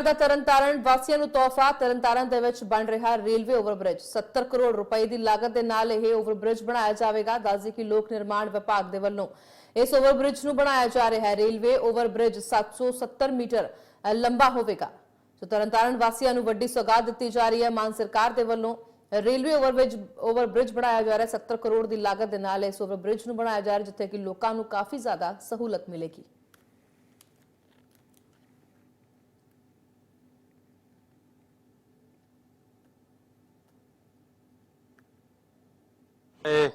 ਸਰਕਾਰ ਦਾ ਤਰਨਤਾਰਨ ਵਾਸੀਆਂ ਨੂੰ ਤੋਹਫਾ। ਤਰਨਤਾਰਨ ਦੇ ਵਿੱਚ ਬਣ ਰਿਹਾ ਰੇਲਵੇ ਓਵਰਬ੍ਰਿਜ। 70 ਕਰੋੜ ਰੁਪਏ ਦੀ ਲਾਗਤ ਦੇ ਨਾਲ ਇਹ ਓਵਰਬ੍ਰਿਜ ਬਣਾਇਆ ਜਾਵੇਗਾ, ਦੱਸਦੀ ਕਿ ਲੋਕ ਨਿਰਮਾਣ ਵਿਭਾਗ ਦੇ ਵੱਲੋਂ। ਇਸ ਓਵਰਬ੍ਰਿਜ ਨੂੰ ਬਣਾਇਆ ਜਾ ਰਿਹਾ ਹੈ ਰੇਲਵੇ ਓਵਰਬ੍ਰਿਜ 770 ਮੀਟਰ ਲੰਬਾ ਹੋਵੇਗਾ। ਸੋ ਤਰਨਤਾਰਨ ਵਾਸੀਆਂ ਨੂੰ ਵੱਡੀ ਸੌਗਾਤ ਦਿੱਤੀ ਜਾ ਰਹੀ ਹੈ। ਮਾਨ ਸਰਕਾਰ ਦੇ ਵੱਲੋਂ ਰੇਲਵੇ ਓਵਰਬ੍ਰਿਜ ਓਵਰਬ੍ਰਿਜ ਬਣਾਇਆ ਜਾ ਰਿਹਾ ਹੈ 70 ਕਰੋੜ ਦੀ ਲਾਗਤ ਦੇ ਨਾਲ ਇਸ ਓਵਰਬ੍ਰਿਜ ਨੂੰ ਬਣਾਇਆ ਜਾ ਰਿਹਾ, ਜਿੱਥੇ ਕਿ ਲੋਕਾਂ ਨੂੰ ਕਾਫੀ ਜ਼ਿਆਦਾ ਸਹੂਲਤ ਮਿਲੇਗੀ। ਇਹ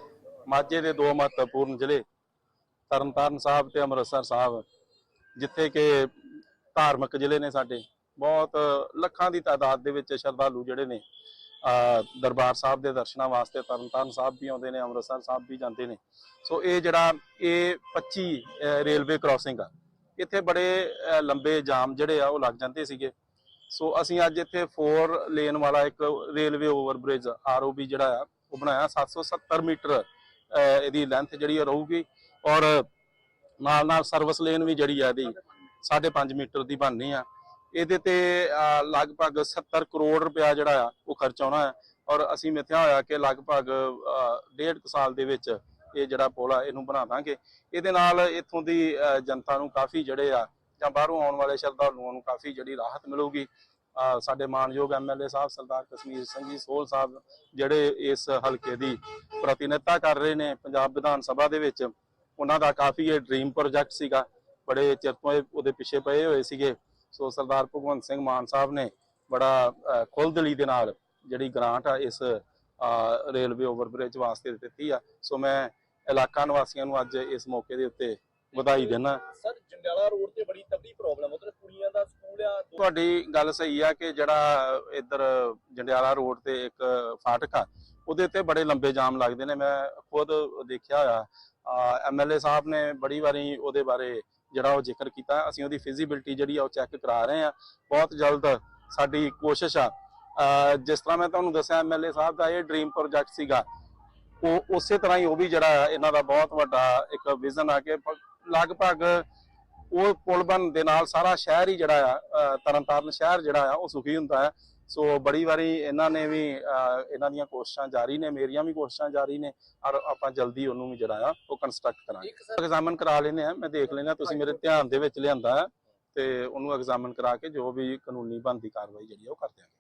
ਮਾਝੇ ਦੇ ਦੋ ਮਹੱਤਵਪੂਰਨ ਜ਼ਿਲ੍ਹੇ, ਤਰਨਤਾਰਨ ਸਾਹਿਬ ਤੇ ਅੰਮ੍ਰਿਤਸਰ ਸਾਹਿਬ, ਜਿੱਥੇ ਕਿ ਧਾਰਮਿਕ ਜ਼ਿਲ੍ਹੇ ਨੇ ਸਾਡੇ। ਬਹੁਤ ਲੱਖਾਂ ਦੀ ਤਾਦਾਦ ਦੇ ਵਿੱਚ ਸ਼ਰਧਾਲੂ ਜਿਹੜੇ ਨੇ ਦਰਬਾਰ ਸਾਹਿਬ ਦੇ ਦਰਸ਼ਨਾਂ ਵਾਸਤੇ ਤਰਨਤਾਰਨ ਸਾਹਿਬ ਵੀ ਆਉਂਦੇ ਨੇ, ਅੰਮ੍ਰਿਤਸਰ ਸਾਹਿਬ ਵੀ ਜਾਂਦੇ ਨੇ। ਸੋ ਇਹ ਜਿਹੜਾ ਇਹ 25 ਰੇਲਵੇ ਕ੍ਰਾਸਿੰਗ ਆ, ਇੱਥੇ ਬੜੇ ਲੰਬੇ ਜਾਮ ਜਿਹੜੇ ਆ ਉਹ ਲੱਗ ਜਾਂਦੇ ਸੀਗੇ। ਸੋ ਅਸੀਂ ਅੱਜ ਇੱਥੇ 4 ਲੇਨ ਵਾਲਾ ਇੱਕ ਰੇਲਵੇ ਓਵਰਬ੍ਰਿਜ ਆਰਓਬੀ ਜਿਹੜਾ ਆ ਉਹ ਬਣਾਇਆ 770 ਮੀਟਰ ਇਹਦੀ ਲੈਂਥ ਜਿਹੜੀ ਆ ਰਹੂਗੀ ਔਰ ਨਾਲ ਨਾਲ ਸਰਵਿਸ ਲੇਨ ਵੀ ਜਿਹੜੀ ਆ ਇਹਦੀ 5.5 ਮੀਟਰ ਦੀ ਬਣਨੀ ਆ। ਇਹਦੇ ਤੇ ਲਗਭਗ 70 ਕਰੋੜ ਰੁਪਇਆ ਜਿਹੜਾ ਆ ਉਹ ਖਰਚ ਆਉਣਾ ਹੈ ਔਰ ਅਸੀਂ ਮਿੱਥਿਆ ਹੋਇਆ ਕਿ ਲਗਭਗ ਅਹ, ਡੇਢ ਕੁ ਸਾਲ ਦੇ ਵਿੱਚ ਇਹ ਜਿਹੜਾ ਪੁਲ ਆ ਇਹਨੂੰ ਬਣਾ ਦਾਂਗੇ। ਇਹਦੇ ਨਾਲ ਇੱਥੋਂ ਦੀ ਅਹ, ਜਨਤਾ ਨੂੰ ਕਾਫੀ ਜਿਹੜੇ ਆ ਜਾਂ ਬਾਹਰੋਂ ਆਉਣ ਵਾਲੇ ਸ਼ਰਧਾਲੂਆਂ ਨੂੰ ਕਾਫੀ ਜਿਹੜੀ ਰਾਹਤ ਮਿਲੂਗੀ। ਸਾਡੇ ਮਾਨਯੋਗ ਐਮਐਲਏ ਸਾਹਿਬ ਸਰਦਾਰ ਕਸ਼ਮੀਰ ਸਿੰਘ ਜੀ ਸੋਹਲ ਸਾਹਿਬ ਜਿਹੜੇ ਇਸ ਹਲਕੇ ਦੀ ਪ੍ਰਤੀਨਿਧਤਾ ਕਰ ਰਹੇ ਨੇ ਪੰਜਾਬ ਵਿਧਾਨ ਸਭਾ ਦੇ ਵਿੱਚ ਉਹਨਾਂ ਦਾ ਕਾਫੀ ਇਹ ਡ੍ਰੀਮ ਪ੍ਰੋਜੈਕਟ ਸੀਗਾ। ਬੜੇ ਚਿਰ ਤੋਂ ਉਹਦੇ ਪਿੱਛੇ ਪਏ ਹੋਏ ਸੀਗੇ। ਸੋ ਸਰਦਾਰ ਭਗਵੰਤ ਸਿੰਘ ਮਾਨ ਸਾਹਿਬ ਨੇ ਬੜਾ ਅਹ, ਖੁੱਲ੍ਹਦਿਲੀ ਦੇ ਨਾਲ ਜਿਹੜੀ ਗ੍ਰਾਂਟ ਆ ਇਸ ਰੇਲਵੇ ਓਵਰਬ੍ਰਿਜ ਵਾਸਤੇ ਦਿੱਤੀ ਆ। ਸੋ ਮੈਂ ਇਲਾਕਾ ਨਿਵਾਸੀਆਂ ਨੂੰ ਅੱਜ ਇਸ ਮੌਕੇ ਦੇ ਉੱਤੇ ਵਧਾਈ ਦਿੰਦਾ। ਸਰ ਜੰਡਿਆਲਾ ਰੋਡ ਤੇ ਬੜੀ ਤਕੜੀ ਪ੍ਰੋਬਲਮ ਉਧਰ ਕੁੜੀਆਂ ਦਾ ਤੁਹਾਡੀ ਗੱਲ ਸਹੀ ਆ ਕਿ ਜਿਹੜਾ ਇੱਧਰ ਜੰਡਿਆਲਾ ਰੋਡ ਤੇ ਇੱਕ ਫਾਟਕ ਆ ਉਹਦੇ ਤੇ ਬੜੇ ਲੰਬੇ ਜਾਮ ਲੱਗਦੇ ਨੇ। ਮੈਂ ਖੁਦ ਦੇਖਿਆ ਹੋਇਆ ਐਮਐਲਏ ਸਾਹਿਬ ਨੇ ਬੜੀ ਵਾਰੀ ਉਹਦੇ ਬਾਰੇ ਜਿਹੜਾ ਉਹ ਜ਼ਿਕਰ ਕੀਤਾ। ਅਸੀਂ ਉਹਦੀ ਫਿਜ਼ੀਬਿਲਟੀ ਜਿਹੜੀ ਆ ਉਹ ਚੈੱਕ ਕਰਾ ਰਹੇ ਆ। ਬਹੁਤ ਜਲਦ ਸਾਡੀ ਕੋਸ਼ਿਸ਼ ਆ। ਜਿਸ ਤਰ੍ਹਾਂ ਮੈਂ ਤੁਹਾਨੂੰ ਦੱਸਿਆ ਐਮਐਲਏ ਸਾਹਿਬ ਦਾ ਇਹ ਡ੍ਰੀਮ ਪ੍ਰੋਜੈਕਟ ਸੀਗਾ। ਉਹ ਉਸੇ ਤਰ੍ਹਾਂ ਹੀ ਉਹ ਵੀ ਜਿਹੜਾ ਇਹਨਾਂ ਦਾ ਬਹੁਤ ਵੱਡਾ ਇੱਕ ਵਿਜ਼ਨ ਆ ਕਿ ਲਗਭਗ ਉਹ ਪੁਲ ਬਣ ਦੇ ਨਾਲ ਸਾਰਾ ਸ਼ਹਿਰ ਹੀ ਜਿਹੜਾ ਆ ਤਰਨਤਾਰਨ ਸ਼ਹਿਰ ਜਿਹੜਾ ਆ ਉਹ ਸੁਖੀ ਹੁੰਦਾ ਹੈ। ਸੋ ਬੜੀ ਵਾਰੀ ਇਹਨਾਂ ਨੇ ਵੀ ਇਹਨਾਂ ਦੀਆਂ ਕੋਸ਼ਿਸ਼ਾਂ ਜਾਰੀ ਨੇ ਮੇਰੀਆਂ ਵੀ ਕੋਸ਼ਿਸ਼ਾਂ ਜਾਰੀ ਨੇ ਔਰ ਆਪਾਂ ਜਲਦੀ ਉਹਨੂੰ ਵੀ ਜਿਹੜਾ ਆ ਉਹ ਕੰਸਟਰਕਟ ਕਰਾਂਗੇ। ਐਗਜ਼ਾਮਨ ਕਰਾ ਲੈਨੇ ਆ ਮੈਂ ਦੇਖ ਲੈਣਾ ਤੁਸੀਂ ਮੇਰੇ ਧਿਆਨ ਦੇ ਵਿੱਚ ਲਿਆਂਦਾ ਤੇ ਉਹਨੂੰ ਐਗਜ਼ਾਮਨ ਕਰਾ ਕੇ ਜੋ ਵੀ ਕਾਨੂੰਨੀ ਬਣਦੀ ਕਾਰਵਾਈ ਜਿਹੜੀ ਆ ਉਹ ਕਰ ਦਿਆਂਗੇ।